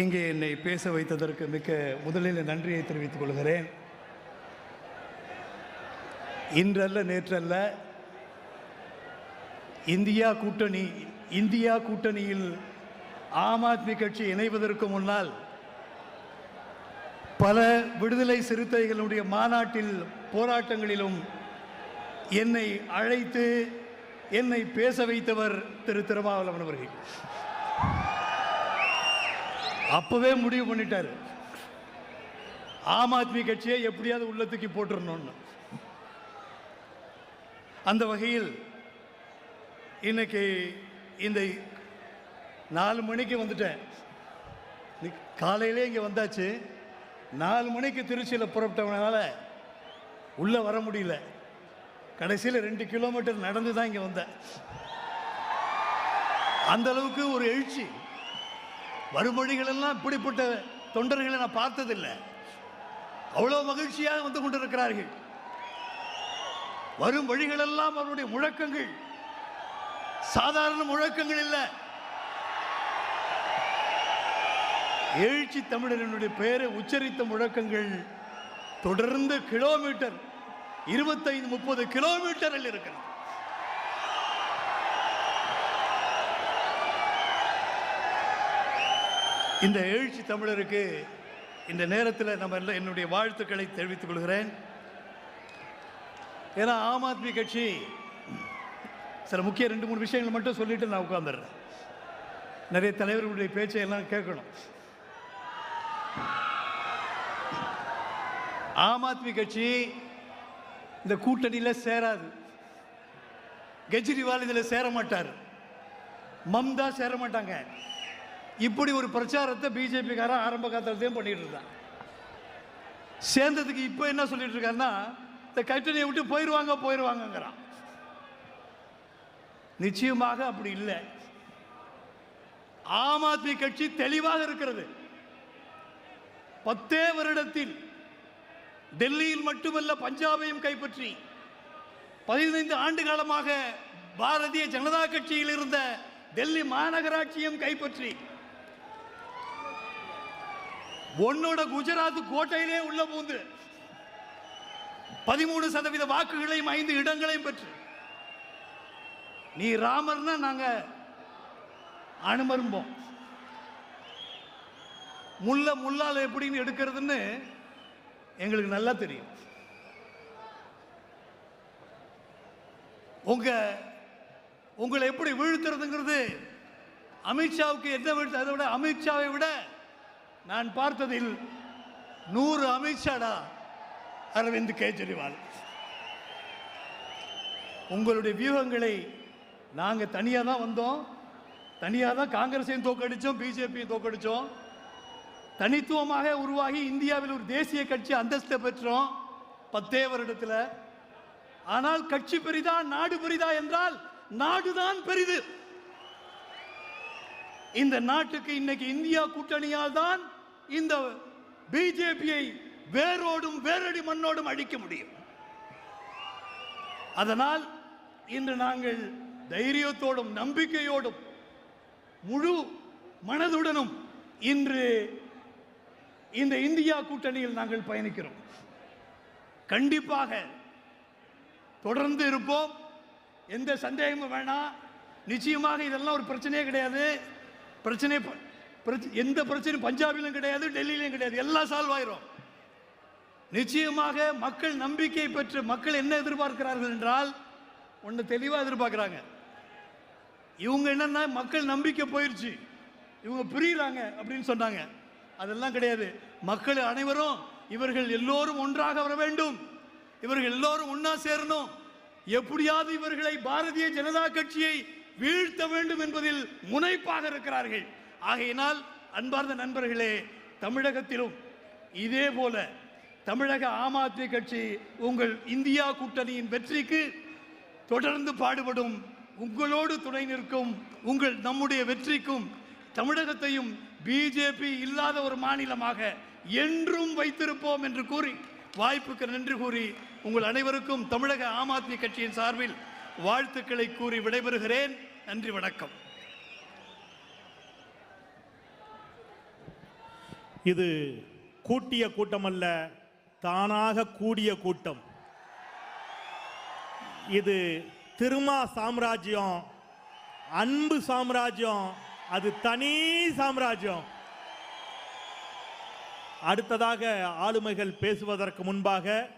இங்கே என்னை பேச வைத்ததற்கு மிக்க முதலில் நன்றியை தெரிவித்துக் கொள்கிறேன். இன்றல்ல நேற்றல்ல இந்தியா கூட்டணி இந்தியா கூட்டணியில் ஆம் ஆத்மி கட்சி இணைவதற்கு முன்னால் பல விடுதலை சிறுத்தைகளுடைய மாநாட்டில் போராட்டங்களிலும் என்னை அழைத்து என்னை பேச வைத்தவர் திரு திருமாவளவன் அவர்கள். அப்பவே முடிவு பண்ணிட்டாரு. ஆம் ஆத்மி கட்சியை எப்படியாவது உள்ள தூக்கி அந்த வகையில் இன்னைக்கு இந்த நாலு மணிக்கு வந்துட்டேன். காலையிலே இங்கே வந்தாச்சு. நாலு மணிக்கு திருச்சியில் புறப்பட்டவனால உள்ளே வர முடியல. கடைசியில் ரெண்டு கிலோமீட்டர் நடந்து தான் இங்கே வந்தேன். அந்த அளவுக்கு ஒரு எழுச்சி. மறுமொழிகளெல்லாம் இப்படிப்பட்ட தொண்டர்களை நான் பார்த்ததில்லை. அவ்வளோ மகிழ்ச்சியாக வந்து கொண்டிருக்கிறார்கள். வரும் வழிகளெல்லாம் அவருடைய முழக்கங்கள். சாதாரண முழக்கங்கள் இல்லை. எழுச்சி தமிழரினுடைய பெயரை உச்சரித்த முழக்கங்கள் தொடர்ந்து கிலோமீட்டர் இருபத்தைந்து முப்பது கிலோமீட்டரில் இருக்கிறது. இந்த எழுச்சி தமிழருக்கு இந்த நேரத்தில் நம்ம எல்லாம் என்னுடைய வாழ்த்துக்களை தெரிவித்துக் கொள்கிறேன். ஏன்னா ஆம் ஆத்மி கட்சி சில முக்கிய ரெண்டு மூணு விஷயங்கள் மட்டும் சொல்லிட்டு நான் உட்காந்துடுறேன் நிறைய தலைவர்களுடைய பேச்சை எல்லாம் கேட்கணும். ஆம் ஆத்மி கட்சி இந்த கூட்டணியில் சேராது. கெஜ்ரிவால் இதில் சேர மாட்டார் மம்தா சேர மாட்டாங்க இப்படி ஒரு பிரச்சாரத்தை பிஜேபிக்காரன் ஆரம்ப காலத்துலேயும் பண்ணிட்டு இருந்தான். சேர்ந்ததுக்கு இப்போ என்ன சொல்லிட்டு இருக்காருன்னா இந்த கட்டணியை விட்டு போயிடுவாங்க போயிடுவாங்கங்கிறான் நிச்சயமாக அப்படி இல்லை. ஆம் ஆத்மி கட்சி தெளிவாக இருக்கிறது. பத்தே வருடத்தில் டெல்லியில் மட்டுமல்ல பஞ்சாபையும் கைப்பற்றி பதினைந்து ஆண்டு காலமாக பாரதிய ஜனதா கட்சியில் இருந்த டெல்லி மாநகராட்சியும் கைப்பற்றி உன்னோட குஜராத் கோட்டையிலே உள்ள பூந்து பதிமூணு சதவீத வாக்குகளையும் ஐந்து இடங்களையும் பெற்று. நீ ராமர்னா நாங்க அனுமரும்போம். முல்ல முல்லால் எப்படின்னு எடுக்கிறதுன்னு எங்களுக்கு நல்லா தெரியும். உங்க உங்களை எப்படி வீழ்த்துறதுங்கிறது அமித்ஷாவுக்கு என்ன வீழ்த்து அதை விட அமித்ஷாவை விட நான் பார்த்ததில் நூறு அமித்ஷாடா அரவிந்த் கெஜ்ரிவால். உங்களுடைய வியூகங்களை நாங்கள் தனியாக தான் வந்தோம். தனியாக தான் காங்கிரஸையும் தோக்கடித்தோம் பிஜேபியும் தோக்கடித்தோம் தனித்துவமாக உருவாகி இந்தியாவில் ஒரு தேசிய கட்சி அந்தஸ்தை பெற்றோம் பத்தே வருடத்தில். ஆனால் கட்சி பெரிதா நாடு பெரிதா என்றால் நாடுதான் பெரிது. இந்த நாட்டுக்கு இன்னைக்கு இந்தியா கூட்டணியால் தான் இந்த பிஜேபியை வேரோடும் வேரடி மண்ணோடும் அழிக்க முடியும். அதனால் இன்று நாங்கள் தைரியத்தோடும் நம்பிக்கையோடும் முழு மனதுடனும் இன்று இந்த இந்தியா கூட்டணியில் நாங்கள் பயணிக்கிறோம். கண்டிப்பாக தொடர்ந்து இருப்போம். எந்த சந்தேகமும் வேணாம். நிச்சயமாக இதெல்லாம் ஒரு பிரச்சனையே கிடையாது. பிரச்சனை எந்த பிரச்சனையும் பஞ்சாபிலும் கிடையாது டெல்லியிலும் கிடையாது. எல்லாம் சால்வ் ஆயிரும். நிச்சயமாக மக்கள் நம்பிக்கை பெற்று மக்கள் என்ன எதிர்பார்க்கிறார்கள் என்றால் ஒன்று தெளிவாக எதிர்பார்க்குறாங்க. இவங்க என்னன்னா மக்கள் நம்பிக்கை போயிடுச்சு இவங்க புரியுறாங்க அப்படின்னு சொன்னாங்க. அதெல்லாம் கிடையாது. மக்கள் அனைவரும் இவர்கள் எல்லோரும் ஒன்றாக வர வேண்டும். இவர்கள் எல்லோரும் ஒன்றா சேரணும். எப்படியாவது இவர்களை பாரதிய ஜனதா கட்சியை வீழ்த்த வேண்டும் என்பதில் முனைப்பாக இருக்கிறார்கள். ஆகையினால் அன்பார்ந்த நண்பர்களே தமிழகத்திலும் இதே போல தமிழக ஆம் ஆத்மி கட்சி உங்கள் இந்தியா கூட்டணியின் வெற்றிக்கு தொடர்ந்து பாடுபடும் உங்களோடு துணை நிற்கும் உங்கள் நம்முடைய வெற்றிக்கும் தமிழகத்தையும் பிஜேபி இல்லாத ஒரு மாநிலமாக என்றும் வைத்திருப்போம் என்று கூறி வாய்ப்புக்கு நன்றி கூறி உங்கள் அனைவருக்கும் தமிழக ஆம் ஆத்மி கட்சியின் சார்பில் வாழ்த்துக்களை கூறி விடைபெறுகிறேன். நன்றி வணக்கம். இது கூட்டிய கூட்டம் அல்ல தானாக கூடிய கூட்டம். இது திருமா சாம்ராஜ்யம் அன்பு சாம்ராஜ்யம் அது தனி சாம்ராஜ்யம். அடுத்ததாக ஆளுமைகள் பேசுவதற்கு முன்பாக